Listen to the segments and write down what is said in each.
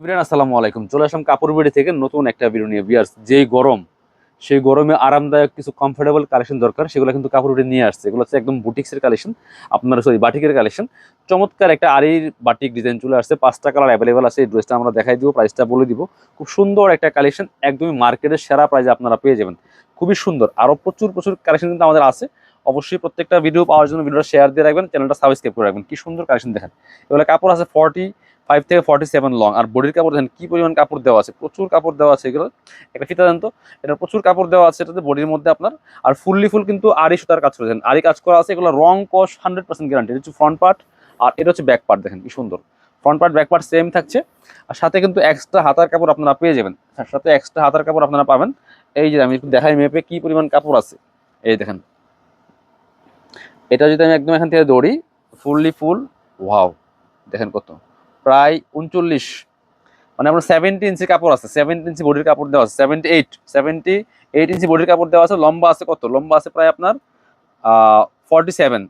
বিরান আসসালামু আলাইকুম। চলে আসলাম কাপড় বিড়ি থেকে নতুন একটা ভিডিও নিয়ে। বিয়ার্স যেই গরম, সেই গরমে আরামদায়ক কিছু কমফোর্টেবল কালেকশন দরকার, সেগুলো কিন্তু কাপড় বিড়ি নিয়ে আসছে। এগুলো হচ্ছে একদম বুটিক্সের কালেকশন আপনার সরি বাটিকের কালেকশন চমৎকার একটা আরির বাটিক ডিজাইন চলে আসছে, পাঁচটা কালার অ্যাভেলেবেল আছে, এই ড্রেসটা আমরা দেখাই দিব প্রাইসটা বলে দিব। খুব সুন্দর একটা কালেকশন একদমই মার্কেটের সেরা প্রাইজে আপনারা পেয়ে যাবেন। খুবই সুন্দর আরও প্রচুর প্রচুর কালেকশন কিন্তু আমাদের আছে। অবশ্যই প্রত্যেকটা ভিডিও পাওয়ার জন্য ভিডিওটা শেয়ার দিয়ে রাখবেন চ্যানেলটা সাবস্ক্রাইব করে রাখবেন। কি সুন্দর কালেকশন দেখেন। এগুলো কাপড় আছে ফর্টি ফাইভ থেকে ফর্টি সেভেন লং আর বডির কাপড় দেখেন কি পরিমাণ কাপড় দেওয়া আছে, প্রচুর কাপড় দেওয়া আছে এগুলো। একটা ফিতা দেন তো, এটা প্রচুর কাপড় দেওয়া আছে এটাতে বডির মধ্যে আপনার। আর ফুললি ফুল কিন্তু আড়ি সুতার কাজ করেছেন আড়ি কাজ করা আছে, এগুলো রং কস হান্ড্রেড পার্সেন্ট গ্যারান্টি এটা হচ্ছে ফ্রন্ট পার্ট আর এটা হচ্ছে ব্যাক পার্ট দেখেন, কি সুন্দর। Front part back part same থাকছে। আর সাথে কিন্তু এক্সট্রা হাতার কাপড় আপনারা পেয়ে যাবেন। সাথে এক্সট্রা হাতার কাপড় আপনারা পাবেন। এই যে আমি একটু দেখাই মেপে কি পরিমাণ কাপড় আছে। এই দেখেন। এটা যদি আমি একদম এখান থেকে দৌড়ি ফুললি ফুল ওয়াও দেখেন কত। প্রায় উনচল্লিশ মানে আপনার সেভেন্টি ইঞ্চি কাপড় আছে সেভেন্টি ইঞ্চি বডির কাপড় দেওয়া আছে seventy eight seventy eight inch বডির কাপড় দেওয়া আছে, লম্বা আছে কত? লম্বা আছে প্রায় আপনার forty seven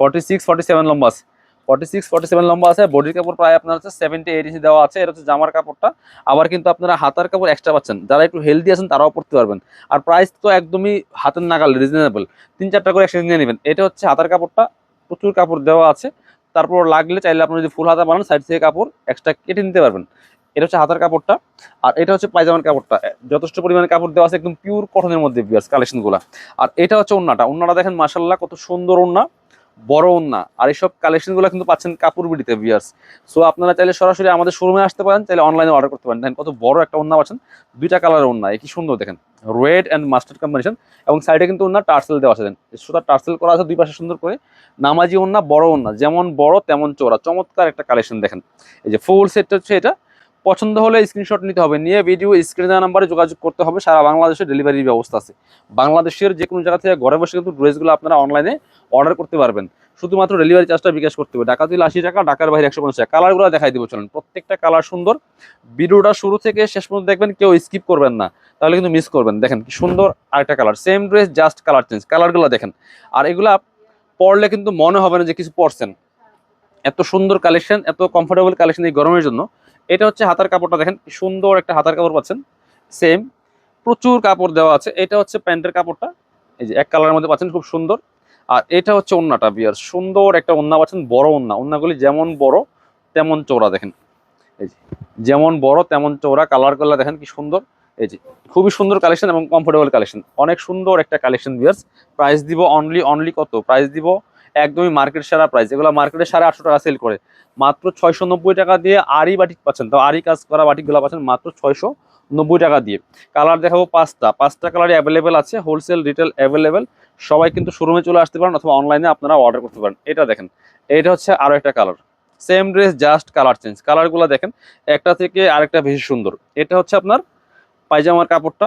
forty six forty seven লম্বা আছে ফর্টি সিক্স ফর্টি সেভেন লম্বা আছে, বডির কাপড় প্রায় আপনার হচ্ছে সেভেন্টি এইট ইঞ্চি দেওয়া আছে, এটা হচ্ছে জামার কাপড়টা, আবার কিন্তু আপনারা হাতার কাপড় এক্সট্রা পাচ্ছেন, যারা একটু হেলদি আছেন তারাও পড়তে পারবেন, আর প্রাইস তো একদমই হাতের নাগাল রিজনেবল তিন চারটা করে একসাথে নিয়ে নেবেন, এটা হচ্ছে হাতার কাপড়টা, প্রচুর কাপড় দেওয়া আছে তারপর লাগলে চাইলে আপনি যদি ফুল হাতা বানান সাইড থেকে কাপড় এক্সট্রা কেটে নিতে পারবেন। এটা হচ্ছে হাতার কাপড়টা। আর এটা হচ্ছে পায়জামার কাপড়টা। যথেষ্ট পরিমাণে কাপড় দেওয়া আছে, একদম পিওর কটনের মধ্যে কালেকশনগুলো আর এটা হচ্ছে ওন্নাটা। ওন্নাটা দেখেন মাসাল্লাহ কত সুন্দর ওন্না। বড় ওন্না আর এইসব কালেকশনগুলো কিন্তু পাচ্ছেন কাপড় বিড়িতে সো আপনারা চাইলে সরাসরি আমাদের শোরুমে আসতে পারেন, চাইলে অনলাইনে অর্ডার করতে পারেন। দেখেন কত বড় একটা ওন্না পাচ্ছেন, দুইটা কালারের ওন্না কি সুন্দর দেখেন। রেড অ্যান্ড মাস্টার্ড কম্বিনেশন এবং সাইডে কিন্তু ওন্না টার্সেল দেওয়া আছে। দেন সুতা টার্সেল করা আছে দুই পাশে সুন্দর করে। নামাজি ওন্না বড় ওন্না যেমন বড় তেমন চোরা চমৎকার একটা কালেকশন দেখেন। এই যে ফুল সেটটা হচ্ছে এটা পছন্দ হলে স্ক্রিনশট নিতে হবে। নিয়ে ভিডিও স্ক্রিনে দেওয়া নাম্বারে যোগাযোগ করতে হবে। সারা বাংলাদেশে ডেলিভারির ব্যবস্থা আছে। বাংলাদেশের যে কোনো জায়গা থেকে ঘরে বসে কিন্তু ড্রেসগুলো আপনারা অনলাইনে অর্ডার করতে পারবেন। শুধুমাত্র ডেলিভারি চার্জটা বিকাশ করতে হবে। টাকা দিলে আশি টাকা, ঢাকার বাইরে একশো পঞ্চাশ টাকা। কালারগুলো দেখাই দেবো, চলেন। প্রত্যেকটা কালার সুন্দর। ভিডিওটা শুরু থেকে শেষ পর্যন্ত দেখবেন, কেউ স্কিপ করবেন না। তাহলে কিন্তু মিস করবেন। দেখেন কি সুন্দর আরেকটা colour same dress just colour change কালারগুলো দেখেন। আর এগুলা পরলে কিন্তু মনে হবে না যে কিছু পড়ছেন এত সুন্দর কালেকশন এত কমফোর্টেবল কালেকশন এই গরমের জন্য। এটা হচ্ছে হাতার কাপড়টা দেখেন, সুন্দর একটা হাতার কাপড় পাচ্ছেন সেম প্রচুর কাপড় দেওয়া আছে, এটা হচ্ছে প্যান্টের কাপড়টা, এই যে এক কালারের মধ্যে পাচ্ছেন, খুব সুন্দর, আর এটা হচ্ছে ওন্নাটা বিয়ার সুন্দর একটা ওন্না পাচ্ছেন, বড় ওন্না, ওন্নাগুলি যেমন বড়, তেমন চৌড়া দেখেন, এই যে, যেমন বড়, তেমন চৌড়া কালার কালার দেখেন কি সুন্দর, এই যে, খুবই সুন্দর কালেকশন এবং কমফোর্টেবল কালেকশন অনেক সুন্দর একটা কালেকশন বিয়ার্স প্রাইস দিব অনলি অনলি কত? প্রাইস দিব একদমই মার্কেট সারা প্রাইস এগুলো মার্কেটে সাড়ে আটশো টাকা সেল করে। মাত্র ছয়শো নব্বই টাকা দিয়ে আড়ি বাটিক পাচ্ছেন। তো আড়ি কাজ করা বাটিকগুলো পাচ্ছেন মাত্র ছয়শো নব্বই টাকা দিয়ে। কালার দেখাবো পাঁচটা। পাঁচটা কালারই অ্যাভেলেবেল আছে হোলসেল রিটেল অ্যাভেলেবেল সবাই কিন্তু শোরুমে চলে আসতে পারেন অথবা অনলাইনে আপনারা অর্ডার করতে পারেন। এটা দেখেন। এটা হচ্ছে আরও একটা colour same dress just colour change কালারগুলো দেখেন, একটা থেকে আরেকটা বেশি সুন্দর। এটা হচ্ছে আপনার পায়জামার কাপড়টা।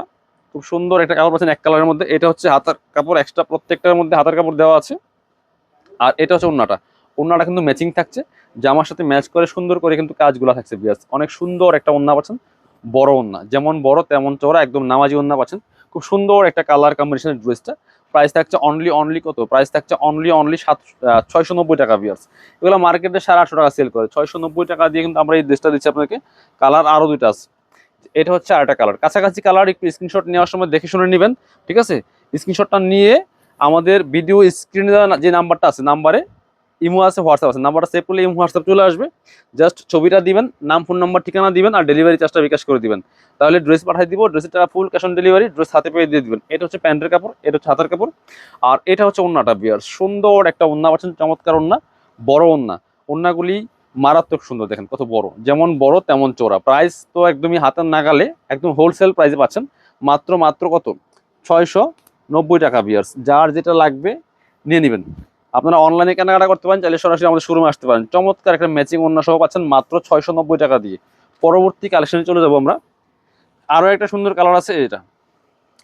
খুব সুন্দর একটা কাপড় পাচ্ছেন এক কালারের মধ্যে। এটা হচ্ছে হাতার কাপড় এক্সট্রা প্রত্যেকটার মধ্যে হাতার কাপড় দেওয়া আছে। আর এটা হচ্ছে ওন্নাটা ওন্নাটা কিন্তু ম্যাচিং থাকছে জামার সাথে ম্যাচ করে সুন্দর করে কিন্তু কাজগুলো থাকছে বিয়াস অনেক সুন্দর একটা ওন্না পাচ্ছেন, বড় ওন্না যেমন বড়, তেমন চওড়া, একদম নামাজি ওন্না পাচ্ছেন। খুব সুন্দর একটা কালার কম্বিনেশনের ড্রেসটা প্রাইস থাকছে অনলি অনলি কত? প্রাইস থাকছে অনলি অনলি সাত ছয়শো নব্বই টাকা বিয়ার্স এগুলো মার্কেটে সাড়ে আটশো টাকা সেল করে। ছয়শো নব্বই টাকা দিয়ে কিন্তু আমরা এই ড্রেসটা দিচ্ছি আপনাকে। কালার আরও দুইটা আছে। এটা হচ্ছে আরেকটা কালার কাছাকাছি কালার একটু স্ক্রিনশট নেওয়ার সময় দেখে শুনে নেবেন, ঠিক আছে? স্ক্রিনশটটা নিয়ে আমাদের ভিডিও স্ক্রিনে যে নাম্বারটা আছে নাম্বারে ইমো আছে হোয়াটসঅ্যাপ আছে। নাম্বারটা সেভ করলে ইমো হোয়াটসঅ্যাপ চলে আসবে। জাস্ট ছবিটা দিবেন, নাম ফোন নাম্বার ঠিকানা দিবেন আর ডেলিভারি চার্জটা বিকাশ করে দিবেন। তাহলে ড্রেস পাঠিয়ে দিব ড্রেসের টাকা full cash on delivery dress হাতে পেয়ে দিয়ে দিবেন। এটা হচ্ছে প্যান্টের কাপড়, এটা হচ্ছে হাতের কাপড়। আর এটা হচ্ছে ওন্নাটা বিয়ার সুন্দর একটা ওন্না পাচ্ছেন চমৎকার ওন্না, বড় ওন্না। ওন্নাগুলি মারাত্মক সুন্দর, দেখেন কত বড়। যেমন বড়, তেমন চোরা প্রাইস তো একদমই হাতের নাগালে, একদম হোলসেল প্রাইসে পাচ্ছেন। মাত্র মাত্র কত? ছয়শো নব্বই টাকা বিয়ার্স যার যেটা লাগবে নিয়ে নেবেন। আপনারা অনলাইনে কেনাকাটা করতে পারেন, চাইলে সরাসরি আমাদের শোরুমে আসতে পারেন। চমৎকার একটা ম্যাচিং অন্য সহ পাচ্ছেন মাত্র ছয়শো নব্বই টাকা দিয়ে। পরবর্তী কালেকশনে চলে যাব আমরা। আরও একটা সুন্দর কালার আছে এটা।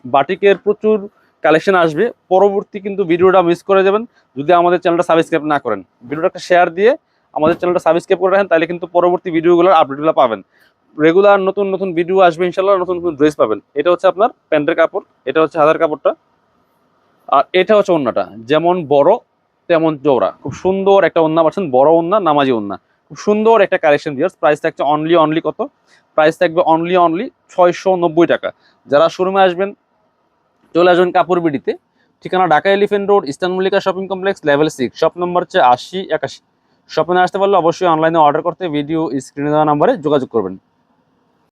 বাটিকের প্রচুর কালেকশন আসবে। পরবর্তী কিন্তু ভিডিওটা মিস করে যাবেন। যদি আমাদের চ্যানেলটা সাবস্ক্রাইব না করেন। ভিডিওটা একটা শেয়ার দিয়ে আমাদের চ্যানেলটা সাবস্ক্রাইব করে রাখেন, তাহলে কিন্তু পরবর্তী ভিডিওগুলোর আপডেটগুলো পাবেন। রেগুলার নতুন নতুন ভিডিও আসবে ইনশাল্লাহ নতুন নতুন ড্রেস পাবেন। এটা হচ্ছে আপনার প্যান্টের কাপড়, এটা হচ্ছে হাতার কাপড়টা। আর এটা হচ্ছে ওন্নাটা। যেমন বড়, তেমন চৌড়া খুব সুন্দর একটা ওন্না পাচ্ছেন, বড় ওন্না, নামাজি ওন্না। খুব সুন্দর একটা কালেকশন ভিউয়ার্স প্রাইস থাকছে অনলি অনলি কত? প্রাইস থাকবে অনলি অনলি ছয়শো নব্বই টাকা। যারা শোরুমে আসবেন, চলে আসবেন কাপড় বিডিতে। ঠিকানা Dhaka Elephant Road, Eastern Mallika shopping complex level six shop number হচ্ছে আশি একাশি। শপিংয়ে আসতে পারলে অবশ্যই অনলাইনে অর্ডার করতে ভিডিও স্ক্রিনে দেওয়া নাম্বারে যোগাযোগ করবেন।